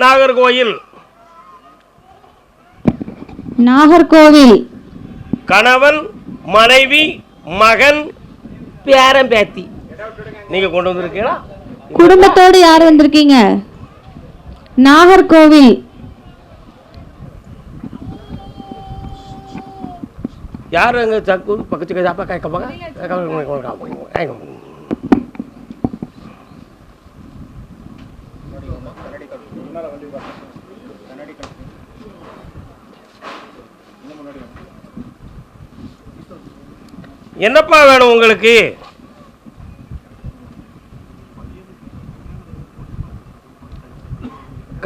நாகர்கோயில் நாகர்கோவில் கணவன் மனைவி மகன் பேரன் பேத்தி நீங்க கொண்டு வந்திருக்கீங்களா குடும்பத்தோடு யார் வந்திருக்கீங்க நாகர்கோவில் யார் அங்க சக்கு பக்கத்து சாப்பா கேட்க என்னப்பா வேணும் உங்களுக்கு?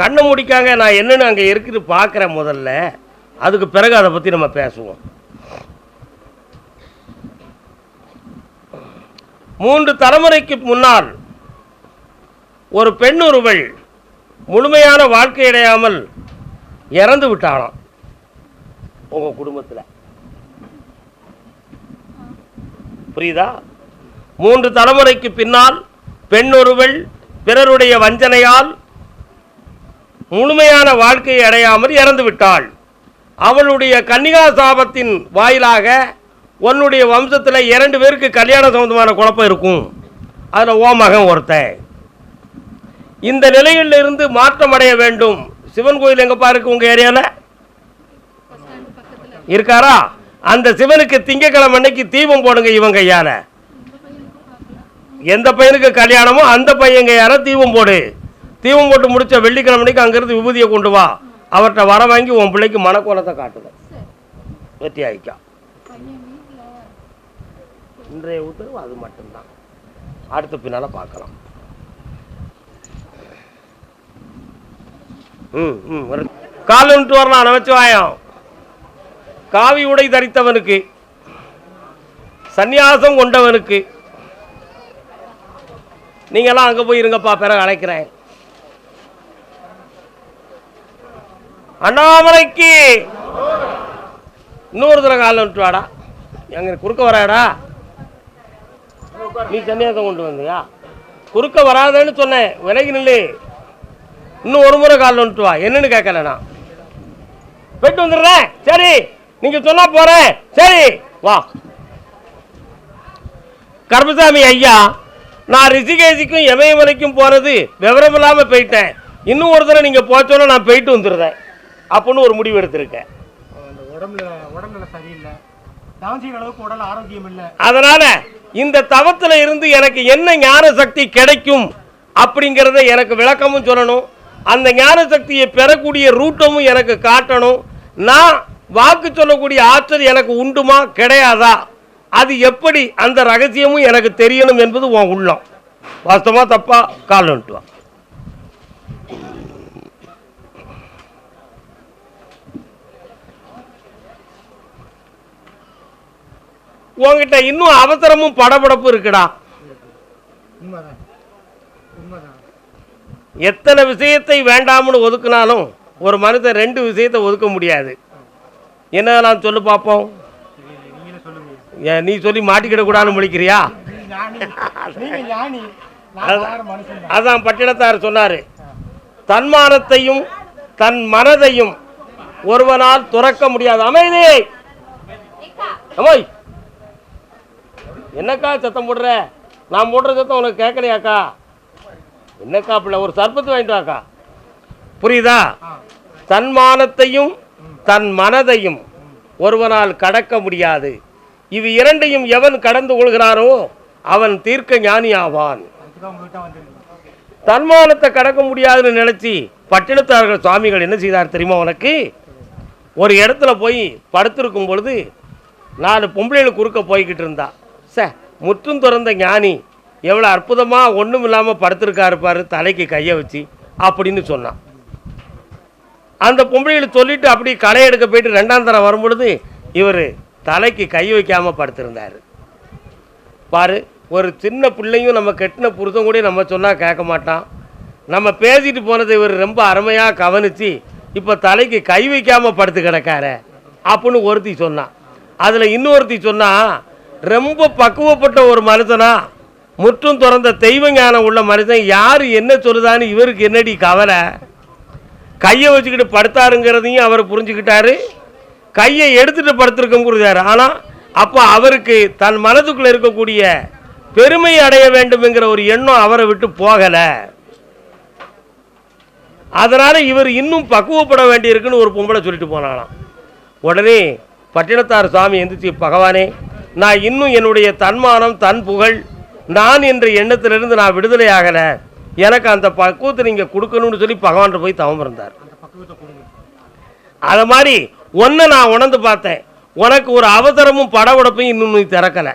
கண்ணு முடிக்காங்க நான் என்னன்னு அங்கே இருக்குது பார்க்குறேன் முதல்ல. அதுக்கு பிறகு அதை பற்றி நம்ம பேசுவோம். மூன்று தலைமுறைக்கு முன்னால் ஒரு பெண் ஒருவள் முழுமையான வாழ்க்கை அடையாமல் இறந்து விட்டாளாம். உங்கள் குடும்பத்தில். புரியுதா? மூன்று தலைமுறைக்கு பின்னால் பெண்ணொருவள் பிறருடைய வஞ்சனையால் முழுமையான வாழ்க்கையை அடையாமல் இறந்து விட்டாள் அவளுடைய கன்னிகா சாபத்தின் வாயிலாக உன்னுடைய வம்சத்தில் இரண்டு பேருக்கு கல்யாண சம்பந்தமான குழப்பம் இருக்கும். அதில் ஓ மகன் ஒருத்தன். இந்த நிலையிலிருந்து மாற்றம் அடைய வேண்டும். சிவன் கோயில் எங்கப்பா இருக்கு உங்கள் ஏரியாவில் இருக்காரா? அந்த சிவனுக்கு திங்கக்கிழமை அன்னைக்கு தீபம் போடுங்க இவங்க யார எந்த பையனுக்கு கல்யாணமோ அந்த பையன் யார தீபம் போடு. தீபம் போட்டு முடிச்ச வெள்ளிக்கிழமை அன்னைக்கு அங்கிருந்து விபூதியை கொண்டு வா. அவர்கிட்ட வர வாங்கி உன் பிள்ளைக்கு மனக்கோலத்தை காட்டுங்க. வெற்றி ஆயிக்கா. இன்றைய உத்தரவு அது மட்டும்தான். அடுத்த பின்னால பார்க்கலாம். ம் ம் காலுன்ட்டு வரலாம் நமச்சிவாயம் காவி உடை தரித்தவனுக்கு சந்நியாசம் கொண்டவனுக்கு நீங்களாம் அங்கே போய் இருங்கப்பா பிறகு அழைக்கிறேன். அண்ணாமலைக்கு இன்னொரு தடவை காலில் விட்டு வாடா. எங்க குறுக்க வராடா. நீ சன்னியாசம் கொண்டு வந்தியா? குறுக்க வராதேன்னு சொன்னேன். விலகி நில்லு. இன்னும் ஒரு முறை காலில் வந்துட்டு வா. என்னன்னு கேட்கல நான் போயிட்டு வந்துடுறேன். சரி. நீங்க சொன்னா போறேன் சரி வா. கருப்பசாமி ஐயா நான் ரிஷிகேசிக்கும் எமயமலைக்கும் போனது விவரம் இல்லாம போயிட்டேன். இன்னும் ஒரு தடவை நீங்க போச்சோன்னா நான் போயிட்டு வந்துடுறேன். அப்படின்னு ஒரு முடிவு எடுத்திருக்கேன். உடம்புல சரியில்லை. அதனால இந்த தவத்துல இருந்து எனக்கு என்ன ஞான சக்தி கிடைக்கும் அப்படிங்கிறத எனக்கு விளக்கமும் சொல்லணும். அந்த ஞான சக்தியை பெறக்கூடிய ரூட்டமும் எனக்கு காட்டணும். நான் வாக்கு சொல்லக்கூடிய ஆற்றல் எனக்கு உண்டுமா? கிடையாதா? அது எப்படி அந்த ரகசியமும் எனக்கு தெரியணும் என்பது உன் உள்ளம். வாஸ்தவமா தப்பா? கால் வந்துட்டு வா. உன்கிட்ட இன்னும் அவசரமும் படபடப்பும் இருக்குடா. எத்தனை விஷயத்தை வேண்டாம்னு ஒதுக்குனாலும் ஒரு மனுஷன் ரெண்டு விஷயத்தை ஒதுக்க முடியாது. என்னதெல்லாம் சொல்லு பார்ப்போம் நீ சொல்லி மாட்டிக்கிடக்கூடாதுன்னு முடிக்கிறியா? அதான் பட்டினத்தார் சொன்னார். தன்மானத்தையும் தன் மனதையும் ஒருவனால் துறக்க முடியாது. அமைதி! அம்மாய் என்னக்கா சத்தம் போடுற? நான் போடுற சத்தம் உனக்கு கேட்கலையாக்கா? என்னக்கா பிள்ளை ஒரு சர்பத்து வாங்கிட்டு வாக்கா? புரியுதா? தன்மானத்தையும் தன் மனதையும் ஒருவனால் கடக்க முடியாது. இவ் இரண்டையும் எவன் கடந்து கொள்கிறானோ அவன் தீர்க்க ஞானி ஆவான் தன்மானத்தை கடக்க முடியாதுன்னு நினச்சி பட்டினத்தார்கள் சுவாமிகள் என்ன செய்தார் தெரியுமா உனக்கு? ஒரு இடத்துல போய் படுத்திருக்கும் பொழுது நாலு பொம்பளைகள் குறுக்க போய்கிட்டு இருந்தா. ச முற்றும் துறந்த ஞானி எவ்வளோ அற்புதமாக ஒன்றும் இல்லாமல் படுத்திருக்காரு பாரு தலைக்கு கையை வச்சு அப்படின்னு சொன்னான். அந்த பொம்பளைகள் சொல்லிட்டு அப்படி களை எடுக்க போயிட்டு ரெண்டாம் தரம் வரும்பொழுது இவர் தலைக்கு கை வைக்காமல் படுத்திருந்தார். பாரு ஒரு சின்ன பிள்ளையும் நம்ம கெட்டின புருஷன் கூட நம்ம சொன்னால் கேட்க மாட்டான். நம்ம பேசிட்டு போனதை இவர் ரொம்ப அருமையாக கவனித்து இப்போ தலைக்கு கை வைக்காமல் படுத்து கிடக்காரு அப்படின்னு ஒருத்தி சொன்னான் அதில் இன்னொருத்தி சொன்னால் ரொம்ப பக்குவப்பட்ட ஒரு மனுஷனா முற்றும் துறந்த தெய்வ ஞானம் உள்ள மனுஷன் யார் என்ன சொல்லுதான்னு இவருக்கு என்னடி கவலை? கையை வச்சுக்கிட்டு படுத்தாருங்கிறதையும் அவர் புரிஞ்சுக்கிட்டாரு. கையை எடுத்துகிட்டு படுத்திருக்கும் புரிஞ்சாரு ஆனால் அப்போ அவருக்கு தன் மனதுக்குள்ளே இருக்கக்கூடிய பெருமை அடைய வேண்டும்ங்கிற ஒரு எண்ணம் அவரை விட்டு போகலை. அதனால் இவர் இன்னும் பக்குவப்பட வேண்டியிருக்குன்னு ஒரு பொம்பளை சொல்லிட்டு போனாலாம் உடனே பட்டினத்தார் சாமி எந்திரிச்சு பகவானே நான் இன்னும் என்னுடைய தன்மானம் தன் புகழ் நான் என்ற எண்ணத்திலிருந்து நான் விடுதலை ஆகலை. எனக்கு அந்த பக்குவத்தை நீங்கள் கொடுக்கணும்னு சொல்லி பகவான்கிட்ட போய் தவம் இருந்தார். அதை மாதிரி ஒன்றை நான் உணர்ந்து பார்த்தேன். உனக்கு ஒரு அவசரமும் படபடப்பையும் இன்னும் நீ திறக்கலை.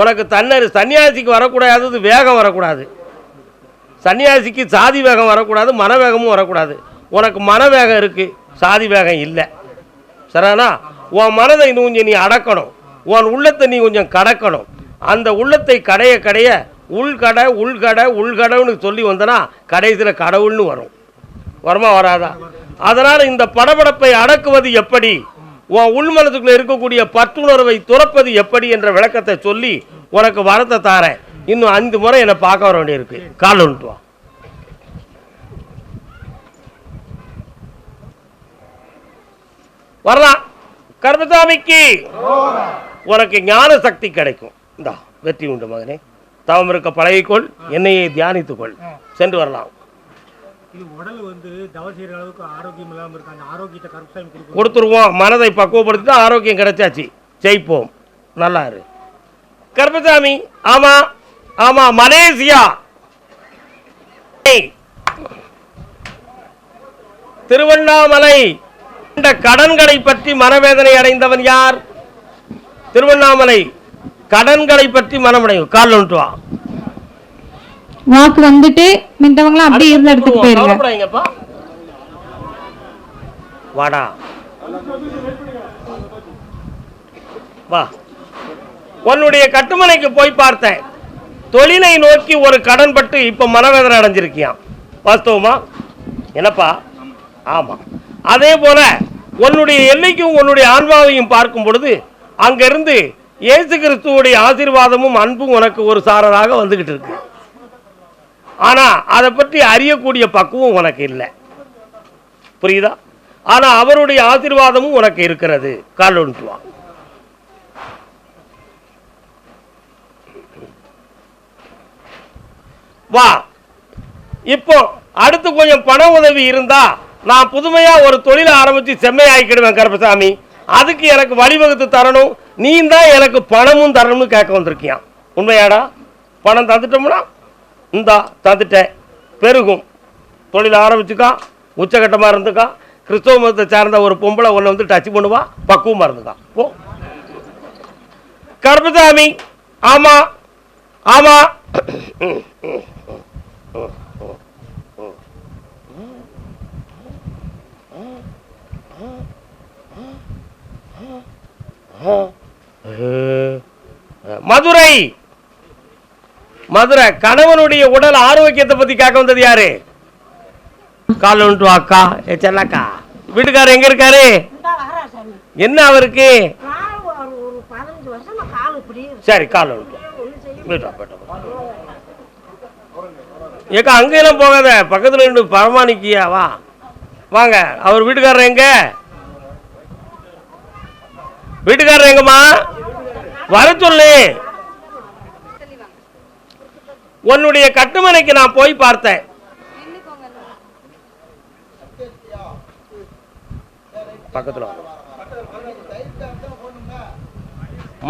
உனக்கு தன்னர் சன்னியாசிக்கு வரக்கூடாதது வேகம் வரக்கூடாது. சன்னியாசிக்கு சாதி வேகம் வரக்கூடாது மனவேகமும் வரக்கூடாது. உனக்கு மனவேகம் இருக்குது சாதி வேகம் இல்லை. சரியானா உன் மனதை இன்னும் கொஞ்சம் நீ அடக்கணும். உன் உள்ளத்தை நீ கொஞ்சம் கடக்கணும். அந்த உள்ளத்தை கடைய கடைய உள்கடை உள்கடை உள்கடைன்னு சொல்லி வந்தனா கடைசியில் கடவுள்னு வரும். வருமா வராதா? அதனால் இந்த படபடப்பை அடக்குவது எப்படி? உன் உள்மனதுக்குள்ள இருக்கக்கூடிய பற்றுணர்வை துறப்பது எப்படி என்ற விளக்கத்தை சொல்லி உனக்கு வரத்தை தாரேன். இன்னும் அஞ்சு முறை என்னை பார்க்க வர வேண்டியிருக்கு. கால் வந்துட்டு வா. வரலாம். கர்மசாமிக்கு. உனக்கு ஞான சக்தி கிடைக்கும். இந்தா வெற்றி உண்டு மகனே. தவம் இருக்க பழகிக்கொள் என்னையே தியானித்துக்கொள். சென்று வரலாம். கருப்பசாமி கொடுத்துருவோம். மனதை பக்குவப்படுத்திட்டு ஆரோக்கியம் கிடைச்சாச்சு. ஜெயிப்போம். நல்லா இரு. கர்மசாமி ஆமா ஆமா மலேசியா. திருவண்ணாமலை. இந்த கடன்களை பற்றி மனவேதனை அடைந்தவன் யார்? திருவண்ணாமலை. கடன்களை பற்றி மனமடையும். கால் ஒன்று வா. வாக்கு வந்துட்டு மித்தவங்களாம் அப்படியே இருந்த இடத்துக்கு போயிருங்க. வாடா. வா. உன்னுடைய கட்டுமனைக்கு போய் பார்த்தேன். தொழிலை நோக்கி ஒரு கடன் பட்டு இப்ப மனவேதனை அடைஞ்சிருக்கியான் வாஸ்தவமா? என்னப்பா? ஆமா. அதே போல உன்னுடைய எல்லைக்கும் உன்னுடைய ஆன்மாவையும் பார்க்கும் பொழுது அங்கிருந்து இயேசு கிறிஸ்துவோடைய ஆசீர்வாதமும் அன்பும் உனக்கு ஒரு சாரராக வந்துகிட்டு இருக்கு. ஆனா அதை பற்றி அறியக்கூடிய பக்குவம் உனக்கு இல்லை. புரியுதா? ஆனால் அவருடைய ஆசீர்வாதமும் உனக்கு இருக்கிறது. கால் ஒன்று வா. வா. இப்போ அடுத்து கொஞ்சம் பண உதவி இருந்தா நான் புதுமையா ஒரு தொழிலை ஆரம்பிச்சு செம்மையாக்கிடுவேன் கருப்பசாமி. அதுக்கு எனக்கு வழிவகுத்து தரணும். நீ தான் எனக்கு பணமும் தரணும்னு கேட்க வந்திருக்கியான் உண்மையாடா? பணம் தந்துட்டோம்னா இந்தா தந்துட்டேன். பெருகும். தொழில் ஆரம்பிச்சுக்கா உச்சகட்டமாக இருந்துக்கா. கிறிஸ்தவ மதத்தை சார்ந்த ஒரு பொம்பளை ஒன்று வந்து டச் பண்ணுவா பக்குவமாக இருந்துக்கா. போ. ஆமாம் ஆமாம் ஆமா. மதுரை. மதுரை கணவனுடைய உடல் ஆரோக்கியத்தை பத்தி கேட்க வந்தது யாரு? கால் ஒன்று அக்கா. ஏ செல்லக்கா. வீட்டுக்காரர் எங்க இருக்காரு? என்ன அவருக்கு. சரி கால் ஒன்று ஏக்கா அங்கெல்லாம் போகாத. பக்கத்துல இருந்து பரமானிக்கியா வா. வாங்க அவர் வீட்டுக்காரர் எங்க? வீட்டுக்காரர் எங்கம்மா? வர சொல்லு. உன்னுடைய கட்டுமனைக்கு நான் போய் பார்த்தேன். பக்கத்தில்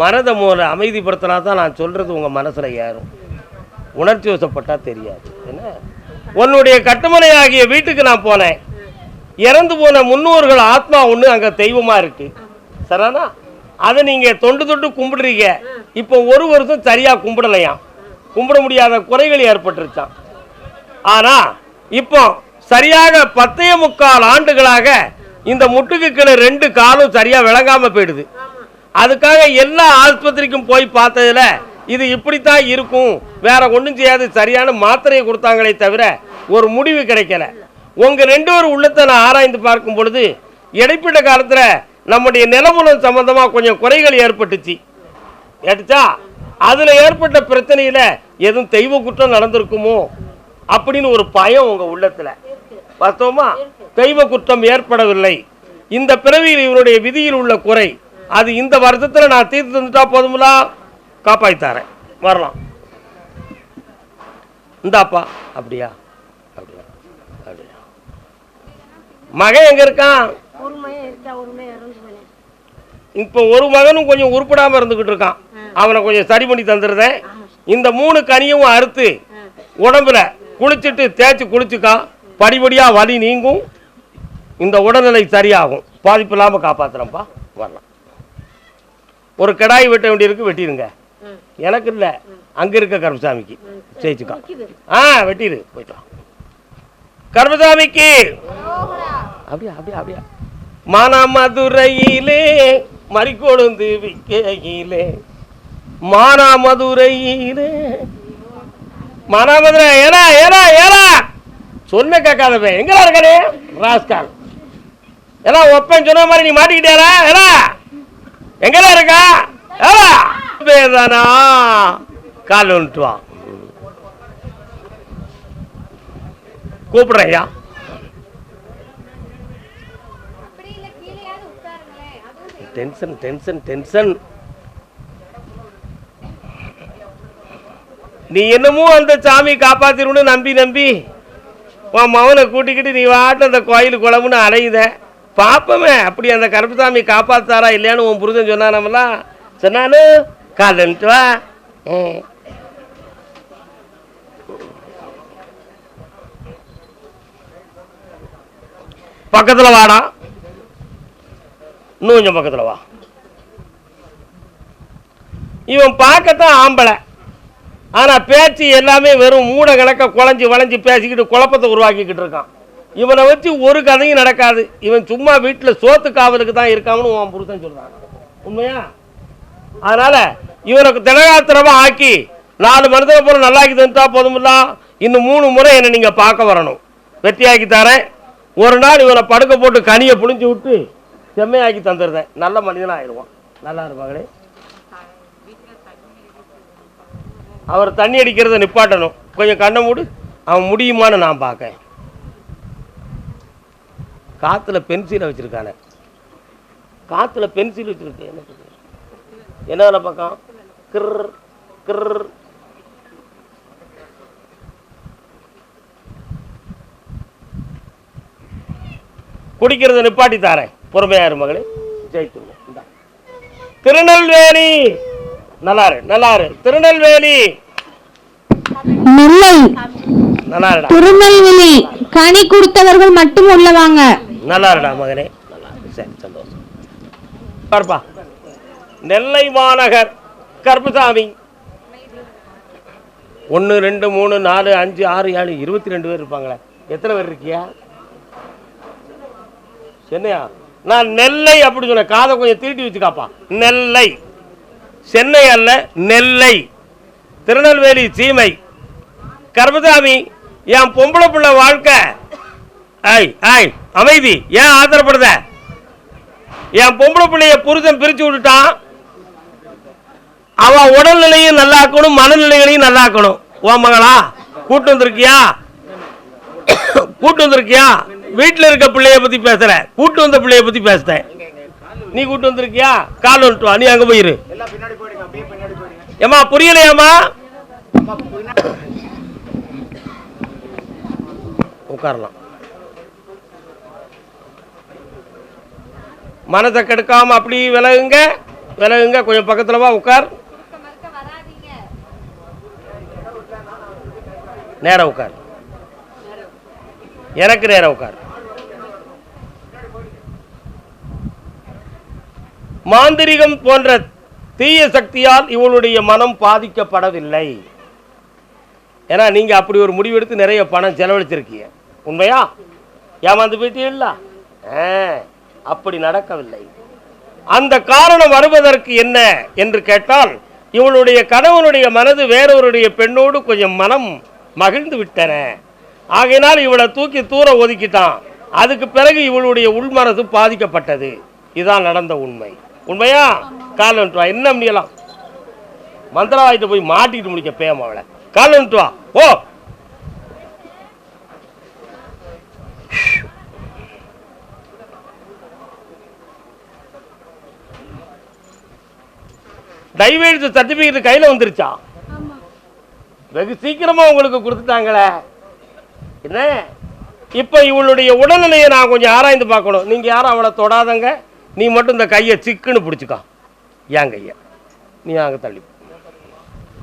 மனதை மூல அமைதிப்படுத்தினா தான் நான் சொல்றது உங்க மனசுல ஏறும். உணர்ச்சி வசப்பட்டா தெரியாது. என்ன? உன்னுடைய கட்டுமனை ஆகிய வீட்டுக்கு நான் போனேன். இறந்து போன முன்னோர்கள் ஆத்மா ஒன்று அங்கே தெய்வமாக இருக்கு. சரிதானா? அதை நீங்க தொண்டு தொட்டு கும்பிடுறீங்க. இப்போ ஒரு வருஷம் சரியா கும்பிடலையாம் கும்பிட முடியாத குறைகள் ஏற்பட்டுருச்சான் ஆனா இப்போ சரியாக பத்தே முக்கால் ஆண்டுகளாக இந்த முட்டுக்கு கீழே ரெண்டு காலும் சரியா விளங்காம போயிடுது. அதுக்காக எல்லா ஆஸ்பத்திரிக்கும் போய் பார்த்ததுல இது இப்படித்தான் இருக்கும். வேற ஒன்றும் செய்யாது. சரியான மாத்திரையை கொடுத்தாங்களே தவிர ஒரு முடிவு கிடைக்கல. உங்க ரெண்டு பேரும் உள்ளத்தை நான் ஆராய்ந்து பார்க்கும் பொழுது இடைப்பட்ட காலத்துல நம்முடைய நிலமுலம் சம்பந்தமாக கொஞ்சம் குறைகள் ஏற்பட்டுச்சு. ஏட்டுச்சா அதில் ஏற்பட்ட பிரச்சனையில் எதுவும் தெய்வ குற்றம் நடந்திருக்குமோ? அப்படின்னு ஒரு பயம் உங்கள் உள்ளத்தில். பார்த்தோமா? தெய்வ குற்றம் ஏற்படவில்லை. இந்த பிறவியில் இவருடைய விதியில் உள்ள குறை. அது இந்த வருஷத்தில் நான் தீர்த்து தந்துட்டா போதுமுலா? காப்பாற்றித்தாரேன் வரலாம். இந்தாப்பா. அப்படியா? அப்படியா? அப்படியா? மகன் எங்கே இருக்கான்? இருக்கா இறந்து போனேன் இப்போ ஒரு மகனும் கொஞ்சம் உருப்படாம இருந்துகிட்டு இருக்கான். அவனை கொஞ்சம் சரி பண்ணி தந்துருதேன் இந்த மூணு கனியும் அறுத்து உடம்புல குளிச்சுட்டு தேய்ச்சி குளிச்சுக்கா படிப்படியா வலி நீங்கும். இந்த உடல்நிலை சரியாகும். பாதிப்பு இல்லாமல் காப்பாத்துறேன்ப்பா. வரலாம். ஒரு கடாய் வெட்ட வேண்டியிருக்கு வெட்டிடுங்க. எனக்கு இல்லை. அங்கே இருக்க கருமசாமிக்கு ஜெயிச்சுக்கா. ஆ வெட்டிடு. போயிட்டு வா. கருமசாமிக்கு அப்படியா அப்படியா அப்படியா. மானாமதுரையிலே மறிக்கொழுந்து விக்கையிலே. மானாமதுரையிலே. மானாமதுரை ஏடா ஏடா ஏடா. சொன்ன கேட்காதவன் எங்கடா இருக்கானே ராஸ்கால். ஏடா ஒப்பன் சொன்ன மாதிரி நீ மாட்டிக்கிட்டேடா ஏடா. எங்கடா இருக்கா? ஏடா. பேதானா கால் வந்துட்டு வா. கூப்பிடுறேன் ஐயா. Tension tension tension. நீ என்னமோ அந்த சாமி காப்பாத்திருன்னு நம்பி நம்பி. உன் மவனை கூட்டிக்கிட்டு நீ வாட்டு அந்த கோயில் குளம்னு அலையுத பாப்பமே அப்படி அந்த கருப்புசாமி காப்பாத்தாரா இல்லையான்னு உன் புருஷன் சொன்னானம்லாம் சொன்னானு காலன்ட்டு வா. பக்கத்தில் பக்கத்துல இன்னும் கொஞ்சம் பக்கத்தில் வா. இவன் பார்க்கத்தான் ஆம்பளை. ஆனால் பேச்சு எல்லாமே வெறும் மூட கணக்க குழஞ்சி வளைஞ்சி பேசிக்கிட்டு குழப்பத்தை உருவாக்கிக்கிட்டு இருக்கான். இவனை வச்சு ஒரு கதையும் நடக்காது. இவன் சும்மா வீட்டில் சோத்து காவலுக்கு தான் இருக்கான்னு உன் புருஷன் சொல்கிறான் உண்மையா? அதனால இவனுக்கு தினகாத்திரமாக ஆக்கி நாலு மனிதனை போல நல்லாக்கி தந்துட்டா போதுமில்ல. இன்னும் மூணு முறை என்னை நீங்க பார்க்க வரணும். வெற்றியாக்கி தரேன். ஒரு நாள் இவனை படுக்க போட்டு கனியை புழிஞ்சு விட்டு செம்மையாக்கி தந்துடுறேன் நல்ல மனிதனா ஆயிடுவான். நல்லா இருப்பாங்களே அவர் தண்ணி அடிக்கிறத நிப்பாட்டணும். கொஞ்சம் கண்ணை மூடு. அவன் முடியுமான்னு நான் பார்க்கேன் காத்துல பென்சிலை வச்சிருக்கானே. காத்துல பென்சில் வச்சிருக்கு. என்ன? என்ன வேலை பக்கம் கிர் கிர். குடிக்கிறத நிப்பாட்டி தாரேன். பொறுமையாரு மகளே. இந்தா. திருநெல்வேலி. நல்லாரு நல்லாரு. திருநெல்வேலி. நெல்லை. திருநெல்வேலி. கனி கொடுத்தவர்கள் மட்டும் உள்ளவாங்க நல்லாருடா மகனே. சரி சந்தோஷம். பார்ப்பா. நெல்லை மாநகர் கருப்புசாமி. ஒன்று ரெண்டு மூணு நாலு அஞ்சு ஆறு ஏழு இருபத்தி ரெண்டு பேர் இருப்பாங்களே. எத்தனை பேர் இருக்கியா? சென்னையா? நான் நெல்லை அப்படி சொன்னேன். காதை கொஞ்சம் திருட்டி காப்பான் நெல்லை. சென்னை அல்ல நெல்லை. திருநெல்வேலி சீமை. கருப்பசாமி என் பொம்பளை பிள்ளை வாழ்க்கை. ஐய் ஐய் அமைதி. ஏன் ஆதரப்படுத என் பொம்பளை பிள்ளைய புருஷன் பிரிச்சு விட்டுட்டான். அவன் உடல்நிலையும் நல்லாக்கணும் மனநிலைகளையும் நல்லாக்கணும். ஓ மகளா கூட்டு வந்திருக்கியா? கூட்டு வந்திருக்கியா? வீட்டில் இருக்க பிள்ளைய பற்றி பேசுகிறேன் கூட்டு வந்த பிள்ளைய பற்றி பேசுகிறேன் நீ கூட்டு வந்திருக்கியா? கால் வந்துட்டு வா நீ அங்கே போயிரு. ஏமா புரியலையாமா உட்காரலாம். மனதை கெடுக்காம அப்படி விலகுங்க. விலகுங்க. கொஞ்சம் பக்கத்தில் வா உட்கார். நேரம் உட்கார். எனக்கு நேரம் உட்கார். மாந்திரிகம் போன்ற தீய சக்தியால் இவளுடைய மனம் பாதிக்கப்படவில்லை. ஏன்னா நீங்க அப்படி ஒரு முடிவெடுத்து நிறைய பணம் செலவழிச்சிருக்கீங்க. உண்மையா? ஏமாந்து போயிட்டீங்களா அப்படி நடக்கவில்லை. அந்த காரணம் வருவதற்கு என்ன என்று கேட்டால் இவளுடைய கணவனுடைய மனது வேறொருடைய பெண்ணோடு கொஞ்சம் மனம் மகிழ்ந்து விட்டன. ஆகையினால் இவளை தூக்கி தூர ஒதுக்கிட்டான். அதுக்கு பிறகு இவளுடைய உள்மனது பாதிக்கப்பட்டது. இதான் நடந்த உண்மை. உண்மையா? கால் வந்துட்டு வா. என்ன நீலாம் மந்திரவாதிட்ட போய் மாட்டிக்கிட்டு முடிக்க பேமா அவளை. கால் வந்துட்டு வா. ஓ டைவேஜ் சர்டிபிகேட் கையில் வந்துருச்சா? வெகு சீக்கிரமா உங்களுக்கு கொடுத்துட்டாங்களே. என்ன? இப்போ இவளுடைய உடல்நிலையை நான் கொஞ்சம் ஆராய்ந்து பார்க்கணும். நீங்கள் யாரும் அவளை தொடாதங்க. நீ மட்டும் இந்த கையை சிக்குன்னு பிடிச்சிக்கோ. ஏன் கையை. நீ அங்கே தள்ளி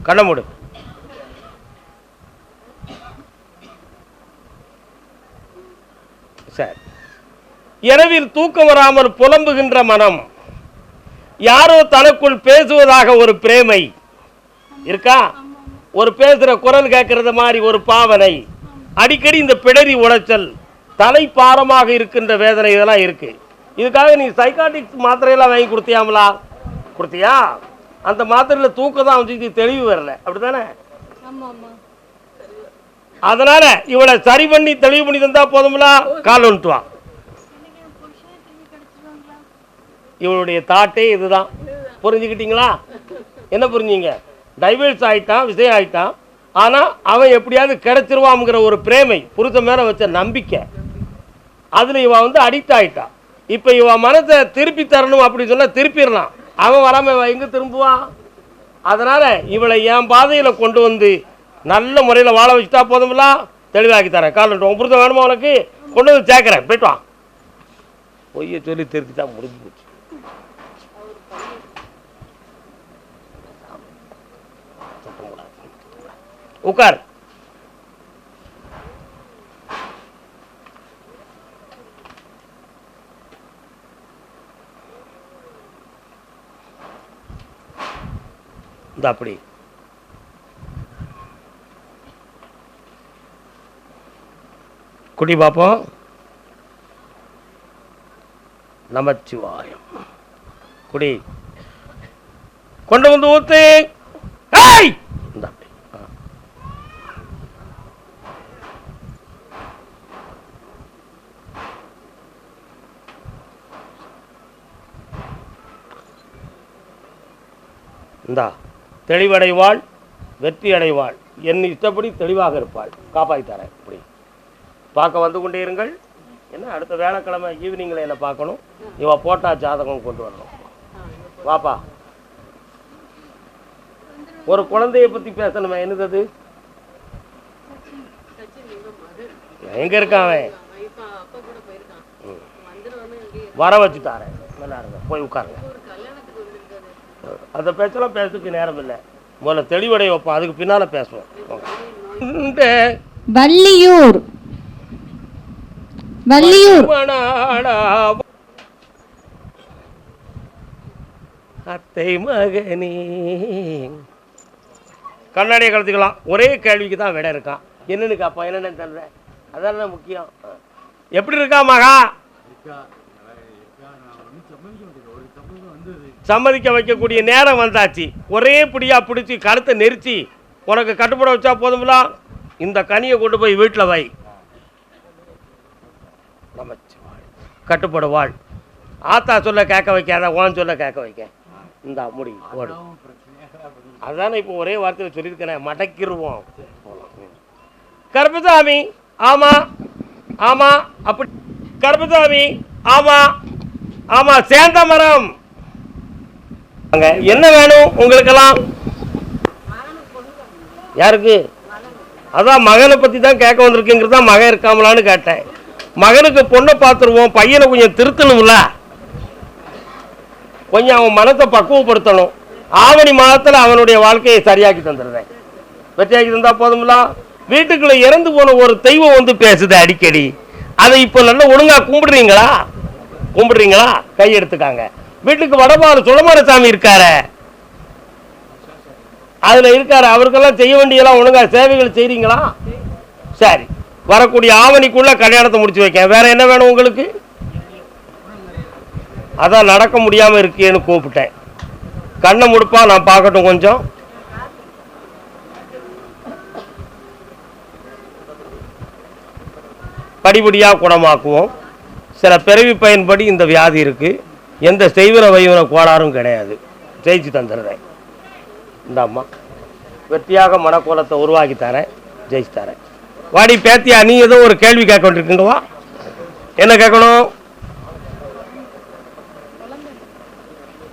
கண்ணை மூடு. சரி இரவில் தூக்கம் வராமல் புலம்புகின்ற மனம் யாரோ தனக்குள் பேசுவதாக ஒரு பிரேமை இருக்கா? ஒரு பேசுற குரல் கேட்கறது மாதிரி ஒரு பாவனை. அடிக்கடி இந்த பிடரி உளைச்சல் தலை பாரமாக இருக்கின்ற வேதனை இதெல்லாம் இருக்கு. இதுக்காக நீ சைக்காட்டிக்ஸ் மாத்திரையெல்லாம் வாங்கி கொடுத்தியாமலா? கொடுத்தியா? அந்த மாத்திரையில் தூக்கம் தான் வந்து தெளிவு வரல. அப்படிதானே அதனால இவளை சரி பண்ணி தெளிவு பண்ணி தந்தா போதும்ல? கால் வந்துட்டு வா. இவளுடைய தாட்டே இதுதான். புரிஞ்சுக்கிட்டீங்களா? என்ன புரிஞ்சீங்க? டைவர்ஸ் ஆயிட்டான் விஷயம் ஆயிட்டான். ஆனால் அவன் எப்படியாவது கிடைச்சிருவாங்கிற ஒரு பிரேமை புருஷன் மேலே வச்ச நம்பிக்கை. அதில் இவன் வந்து அடிக்ட் ஆயிட்டான். இப்போ இவன் மனத்தை திருப்பி தரணும் அப்படின்னு சொன்னால் திருப்பிடலாம். அவன் வராமல் இவன் எங்கே திரும்புவான்? அதனால் இவளை என் பாதையில் கொண்டு வந்து நல்ல முறையில் வாழ வச்சுட்டா போதும்ல? தெளிவாக்கி தரேன். கால் உன் வேணுமா உனக்கு? கொண்டு வந்து சேர்க்குறேன். போயிட்டு வா. பொய்யை சொல்லி தான் முடிஞ்சு போச்சு. உட்கார். இந்த அப்படி. குடி பார்ப்போம் நமச்சிவாயம். குடி. கொண்டு வந்து ஊத்து. இந்தா. தெளிவடைவாள் வெற்றி அடைவாள் என் இஷ்டப்படி தெளிவாக இருப்பாள். காப்பாற்றி தரேன். இப்படி. பார்க்க வந்து கொண்டே இருங்கள். என்ன அடுத்த வேலைக்கிழமை ஈவினிங்கில் என்னை பார்க்கணும். இவ போட்டா ஜாதகம் கொண்டு வரணும். வாப்பா. ஒரு குழந்தைய பற்றி பேசணுமே என்னது எங்க இருக்கான் அவன். வர வச்சுட்டாரேன் நல்லா இருங்க. போய் உட்காருங்க. அந்த பேச்செல்லாம் பேசுறதுக்கு நேரம் இல்லை. முதல்ல தெளிவடைய வைப்போம் அதுக்கு பின்னால பேசுவோம். இந்த வள்ளியூர். வள்ளியூர். அத்தை மகனே. கண்ணாடியை கலத்துக்கலாம். ஒரே கேள்விக்கு தான் விட இருக்கான் என்னன்னு காப்பா என்னன்னு தெரியல. அதான முக்கியம். எப்படி இருக்கா மகா? சம்மதிக்க வைக்கக்கூடிய நேரம் வந்தாச்சு. ஒரே பிடியா பிடிச்சி கழுத்தை நெரிச்சு உனக்கு கட்டுப்பட வச்சா போதும்ல? இந்த கனியை கொண்டு போய் வீட்டில் வை. கட்டுப்பட வாழ். ஆத்தா சொல்ல கேட்க வைக்காத ஓன் சொல்ல கேட்க வைக்க. இந்தா முடி ஓடு. அதுதானே இப்போ ஒரே வார்த்தையில் சொல்லியிருக்கேன் மடக்கிருவோம். கருப்பசாமி ஆமா ஆமா அப்படி. கருப்பசாமி ஆமா ஆமா சேந்த மரம் என்ன வேணும் உங்களுக்கெல்லாம்? யாருக்கு? அதான் மகனை பற்றி தான் கேட்க வந்திருக்குங்கிறது தான் மகன் இருக்காமலான்னு கேட்டேன். மகனுக்கு பொண்ணை பார்த்துருவோம் பையனை கொஞ்சம் திருத்தணும்ல. கொஞ்சம் அவன் மனத்தை பக்குவப்படுத்தணும். ஆவணி மாதத்தில் அவனுடைய வாழ்க்கையை சரியாக்கி தந்துடுறேன். வெற்றியாக்கி தந்தால் போதும்ல? வீட்டுக்குள்ளே இறந்து போன ஒரு தெய்வம் வந்து பேசுது அடிக்கடி. அதை இப்போ நல்லா ஒழுங்கா கும்பிடுறீங்களா? கும்பிடுறீங்களா? கையெடுத்துக்காங்க. வீட்டுக்கு வடபாறு சுடமரசாமி இருக்காரு. அதுல இருக்காரு. அவருக்கெல்லாம் செய்ய வேண்டியெல்லாம் ஒழுங்கா சேவைகள் செய்றீங்களா? சரி. வரக்கூடிய ஆவணிக்குள்ள கல்யாணத்தை முடிச்சு வைக்க வேற என்ன வேணும் உங்களுக்கு? அதான் நடக்க முடியாம இருக்கேன்னு கூப்பிட்டேன். கண்ணை முடுப்பா நான் பார்க்கட்டும் கொஞ்சம். படிப்படியாக குணமாக்குவோம். சில பிறவி பயன்படி இந்த வியாதி இருக்குது எந்த செய்வன வைவன கோளாறும் கிடையாது. ஜெயிச்சு தந்துடுறேன். இந்த அம்மா. வெற்றியாக மனக்கோலத்தை உருவாக்கி தரேன். ஜெயிச்சு தரேன். வாடி பேத்தியா நீ ஏதோ ஒரு கேள்வி கேட்க வேண்டியிருக்குங்க என்ன கேட்கணும்?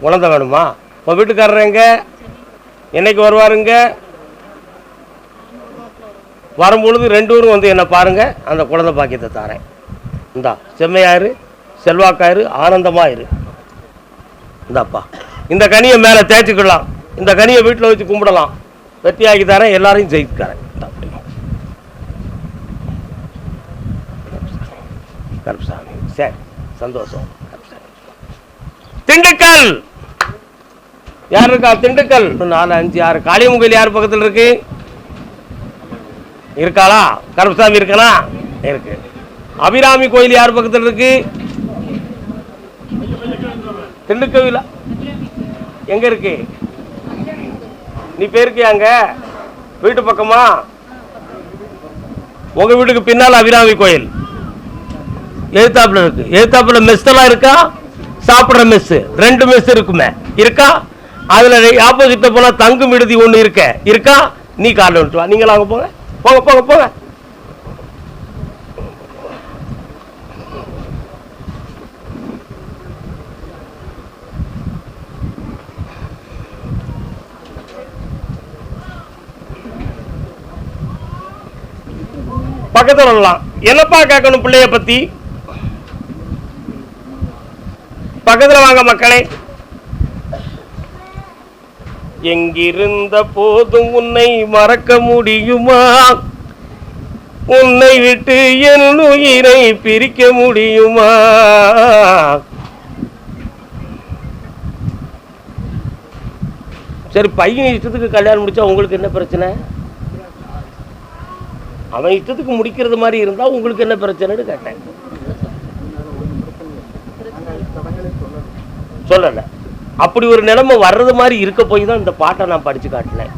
குழந்தை வேணுமா? உன் வீட்டுக்காரங்க என்னைக்கு வருவாருங்க வரும்பொழுது ரெண்டு ஊரும் வந்து என்ன பாருங்க. அந்த குழந்தை பாக்கியத்தை தாரேன். இந்தா செம்மையாயிரு செல்வாக்காயிரு ஆனந்தமாயிரு இந்தாப்பா. இந்த கனியை மேலே தேய்ச்சிக்கலாம் இந்த கனியை வீட்டில் வச்சு கும்பிடலாம். வெற்றியாக்கி தரேன் எல்லாரையும் ஜெயித்து தரேன். சரி சந்தோஷம். திண்டுக்கல்! யார் இருக்கா? திண்டுக்கல்? நாலு அஞ்சு ஆறு. காளியமுகல் யார் பக்கத்தில் இருக்கு? இருக்காளா? கருப்பசாமி இருக்கலாம் இருக்கு. அபிராமி கோயில் யார் பக்கத்தில் இருக்கு? திண்டுக்கோவிலா எங்க இருக்கு? நீ போயிருக்கியா அங்க? வீட்டு பக்கமா? உங்க வீட்டுக்கு பின்னால் அபிராமி கோயில். எழுத்தாப்புல இருக்கு எழுத்தாப்புல மெஸ் எல்லாம் இருக்கா? சாப்பிடுற மெஸ் ரெண்டு மெஸ் இருக்குமே. இருக்கா? அதுல ஆப்போசிட்ல போனா தங்கும் விடுதி ஒண்ணு இருக்க. இருக்கா? நீ கார்ல வந்துட்டு வா. நீங்களும் அங்க போங்க. போங்க போங்க போங்க. பக்கத்தில் வரலாம். என்னப்பா கேட்கணும் பிள்ளைய பத்தி? பக்கத்தில் வாங்க மக்களே. எங்கிருந்த போதும் உன்னை மறக்க முடியுமா? உன்னை விட்டு என் உயிரை பிரிக்க முடியுமா? சரி பையன் இஷ்டத்துக்கு கல்யாணம் முடிச்சா உங்களுக்கு என்ன பிரச்சனை? அவன் இஷ்டத்துக்கு முடிக்கிறது மாதிரி இருந்தா உங்களுக்கு என்ன பிரச்சனைன்னு கேட்டேன். சொல்லல. அப்படி ஒரு நிலைமை வர்றது மாதிரி இருக்க போய் தான் இந்த பாட்டை நான் படிச்சு காட்டினேன்.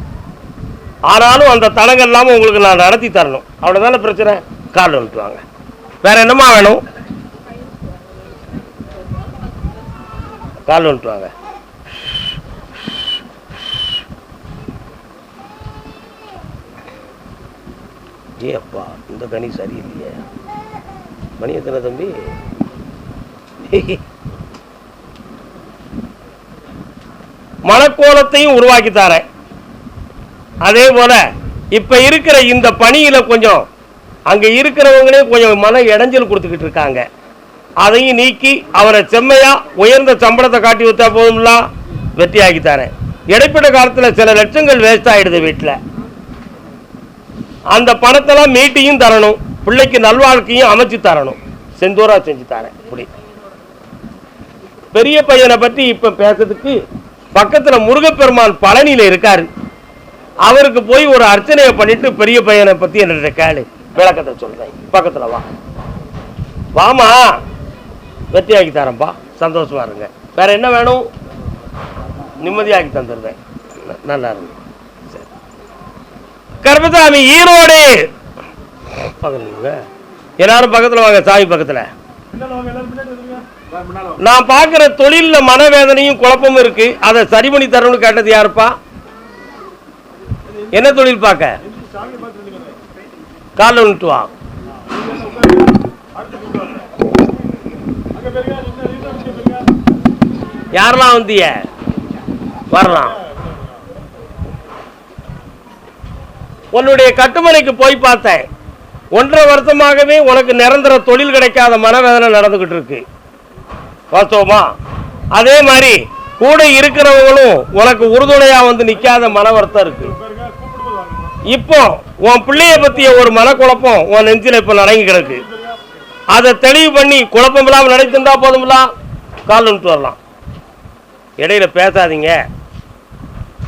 ஆனாலும் அந்த தடங்கள் இல்லாமல் உங்களுக்கு நான் நடத்தி தரணும். அவ்வளோதான பிரச்சனை? கால் வந்துட்டு வாங்க வேற என்னமா வேணும்? கால் வந்துட்டு ஏ அப்பா இந்த கனி சரியில்லையே. மணி எத்தனை தம்பி. மனக்கோலத்தையும் உருவாக்கி தாரேன். அதே போல இப்ப இருக்கிற இந்த பணியில கொஞ்சம் அங்க இருக்கிறவங்களே கொஞ்சம் மன இடைஞ்சல் கொடுத்துக்கிட்டு இருக்காங்க. அதையும் நீக்கி அவரை செம்மையா உயர்ந்த சம்பளத்தை காட்டி வைத்தா போதும்லாம் வெற்றியாக்கி தரேன். இடைப்பட்ட காலத்துல சில லட்சங்கள் வேஸ்ட் ஆயிடுது வீட்டில் அந்த பணத்தெல்லாம் மீட்டியும் தரணும் பிள்ளைக்கு நல்வாழ்க்கையும் அமைச்சு தரணும். செந்தூரா செஞ்சு தரேன் இப்படி. பெரிய பையனை பற்றி இப்ப பேசுறதுக்கு பக்கத்துல முருகப்பெருமான் பழனியில இருக்காரு. அவருக்கு போய் ஒரு அர்ச்சனையை பண்ணிட்டு பெரிய பையனை பத்தி என்னோட கேளு விளக்கத்தை சொல்றேன். பக்கத்துல வா. வாமா. வெற்றியாக்கி தரேன்ப்பா சந்தோஷமா இருங்க. வேற என்ன வேணும்? நிம்மதியாக்கி தந்துடுவேன் நல்லா இருங்க. கருப்பசாமி ஈரோடு. எல்லாரும் பக்கத்துல வாங்க சாமி பக்கத்துல. நான் பார்க்குற தொழில்ல மனவேதனையும் குழப்பமும் இருக்கு. அதை சரி பண்ணி தரணும்னு கேட்டது யாருப்பா? என்ன தொழில் பார்க்க? காலைல விட்டு வா. யாரெல்லாம் வந்தீங்க? வரலாம். உன்னுடைய கட்டுமனைக்கு போய் பார்த்தேன். ஒன்றரை வருஷமாகவே உனக்கு நிரந்தர தொழில் கிடைக்காத மனவேதனை நடந்துகிட்டு இருக்கு. வாஸ்தவமா? அதே மாதிரி கூட இருக்கிறவங்களும் உனக்கு உறுதுணையா வந்து நிக்காத மன வருத்தம் இருக்கு. இப்போ உன் பிள்ளைய பத்திய ஒரு மனக்குழப்பம் உன் நெஞ்சில இப்ப நடங்கி கிடக்கு. அதை தெளிவு பண்ணி குழப்பம் இல்லாமல் நினைச்சிருந்தா போதும்ல? கால் வந்துட்டு வரலாம். இடையில பேசாதீங்க.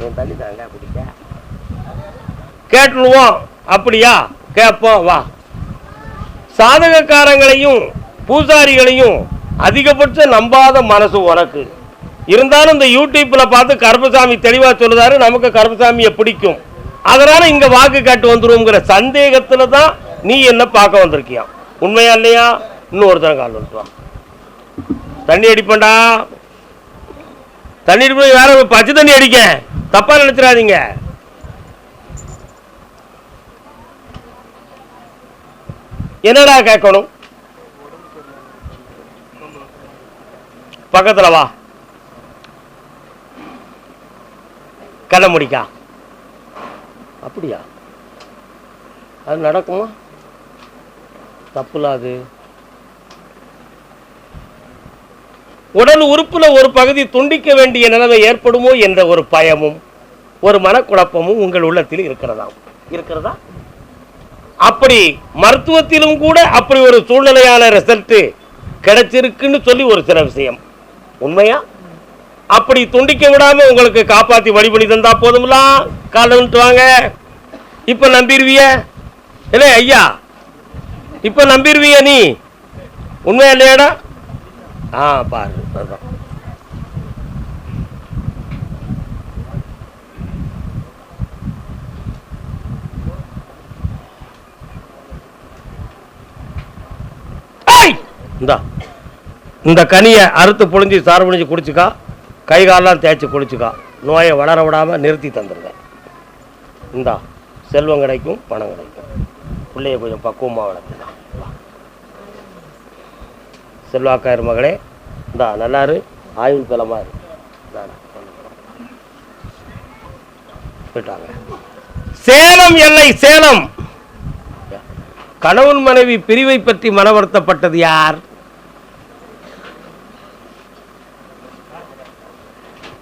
என் தண்ணி தாங்க கேட்டுருவோம். அப்படியா? கேட்போம் வா. சாதகக்காரங்களையும் பூசாரிகளையும் அதிகபட்சம் நம்பாத மனசு உனக்கு. இருந்தாலும் இந்த யூடியூப்பில் பார்த்து கருப்பசாமி தெளிவாக சொல்லுதாரு நமக்கு கருப்பசாமியை பிடிக்கும். அதனால் இங்கே வாக்கு கேட்டு வந்துடுவோங்கிற சந்தேகத்தில் தான் நீ என்ன பார்க்க வந்திருக்கியா? உண்மையா இல்லையா? இன்னும் ஒருத்தர கால் வந்துட்டு. தண்ணி அடிப்பேன்டா. தண்ணி அடிப்பா வேற பச்சை தண்ணி அடிக்க. தப்பாக நினைச்சிடாதீங்க. என்னடா கேட்கணும்? பக்கத்தில் வா. கண்ண முடிக்கா. அப்படியா? அது நடக்குமா? தப்புல அது? உடல் உறுப்புல ஒரு பகுதி துண்டிக்க வேண்டிய நிலைமை ஏற்படுமோ என்ற ஒரு பயமும் ஒரு மனக்குழப்பமும் உங்கள் உள்ளத்தில் இருக்கிறதா இருக்கிறதா? அப்படி மருத்துவத்திலும் கூட அப்படி ஒரு சூழ்நிலையான ரிசல்ட்டு கிடைச்சிருக்குன்னு சொல்லி ஒரு சில விஷயம். உண்மையா? அப்படி துண்டிக்க விடாம உங்களுக்கு காப்பாத்தி வழி பண்ணி தந்தா போதும்லாம் காலம்ட்டு வாங்க. இப்ப நம்பிடுவிய இல்லை ஐயா. இப்ப நம்பிடுவிய நீ? உண்மையா இல்லையாடா? ஆ பாரு அதான் ஏய்! இந்தா. இந்த கனியை அறுத்து புழிஞ்சு சாறு புழிஞ்சு குடிச்சுக்கா. கை காலெல்லாம் தேய்ச்சி குளிச்சுக்கா நோயை வளர விடாமல் நிறுத்தி தந்துருங்க. இந்தா செல்வம் கிடைக்கும் பணம் கிடைக்கும். பிள்ளைய கொஞ்சம் பக்குவமாக வளர்த்துக்கலாம் செல்வாக்காயர் மகளே இந்தா நல்லாரு. ஆயுள் பலமாக இரு போயிட்டாங்க சேலம் எல்லை சேலம். கணவன் மனைவி பிரிவை பற்றி மனவருத்தப்பட்டது யார்?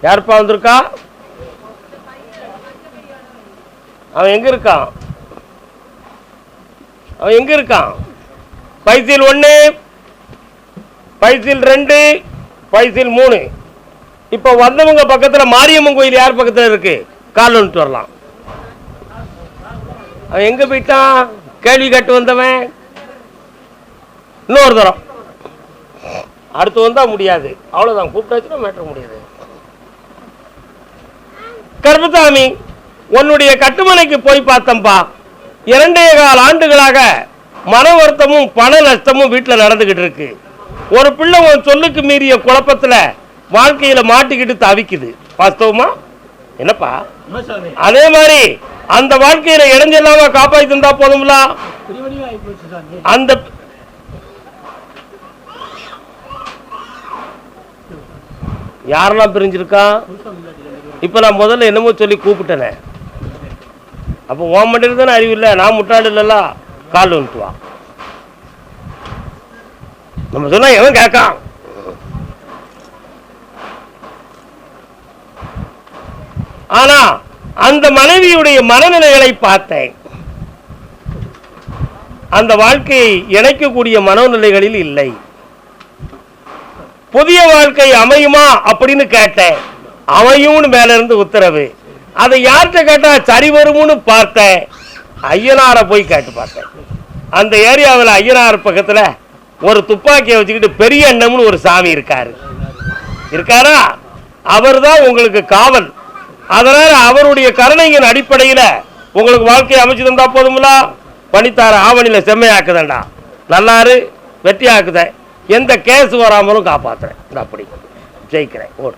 யார்ப்பா வந்திருக்கா? அவன் எங்க இருக்கான்? அவன் எங்க இருக்கான்? பைசில் ஒன்று பைசில் ரெண்டு பைசில் மூணு. இப்போ வந்தவங்க பக்கத்தில் மாரியம்மன் கோயில் யார் பக்கத்தில் இருக்கு? கால் வந்துட்டு வரலாம். அவன் எங்க போயிட்டான்? கேள்வி கேட்டு வந்தவன். இன்னொரு தரம். அடுத்து வந்தா முடியாது. அவ்வளவுதான். கூப்பிட்டாச்சுன்னா மேட்ட முடியாது. கர்மசாமி உன்னுடைய கட்டுமனைக்கு போய் பார்த்தம்பா. இரண்டே கால் ஆண்டுகளாக மன வருத்தமும் பண நஷ்டமும் வீட்டில் நடந்துகிட்டு இருக்கு. ஒரு பிள்ளை உன் சொல்லுக்கு மீறிய குழப்பத்துல வாழ்க்கையில மாட்டிக்கிட்டு தவிக்குது. வாஸ்தவமா? என்னப்பா? அதே மாதிரி அந்த வாழ்க்கையில இடைஞ்சலாம காப்பாத்தி தந்தா போதும்ல? அந்த யாரெல்லாம் பிரிஞ்சிருக்கா? இப்ப நான் முதல்ல என்னமோ சொல்லி கூப்பிட்டேனே. அப்போ ஓ மட்டும் தானே அறிவு இல்லை நான் முட்டாள் இல்லைல்ல? கால் வந்துட்டு வா. நம்ம சொன்னா எவன் கேட்கான்? ஆனா அந்த மனைவியுடைய மனநிலைகளை பார்த்தேன். அந்த வாழ்க்கையை இணைக்கக்கூடிய மனநிலைகளில் இல்லை. புதிய வாழ்க்கை அமையுமா அப்படின்னு கேட்டேன். அமையும்னு மேல இருந்து உத்தரவு. அதை யார்கிட்ட கேட்டா சரி வரும்னு பார்த்தேன். ஐயனாரை போய் கேட்டு பார்த்தேன். அந்த ஏரியாவில் ஐயனார் பக்கத்துல ஒரு துப்பாக்கியை வச்சுக்கிட்டு பெரிய அண்ணம்னு ஒரு சாமி இருக்காரு. இருக்காரா? அவர்தான் உங்களுக்கு காவல். அதனால அவருடைய கருணையின் அடிப்படையில் உங்களுக்கு வாழ்க்கையை அமைச்சு தந்தா போதுங்களா பணித்தார ஆவணியில் செம்மையாக்குதேன்டா. நல்லாரு வெற்றி எந்த கேஸ் வராமலும் காப்பாத்துறேன். அப்படி. ஜெயிக்கிறேன். ஓடு.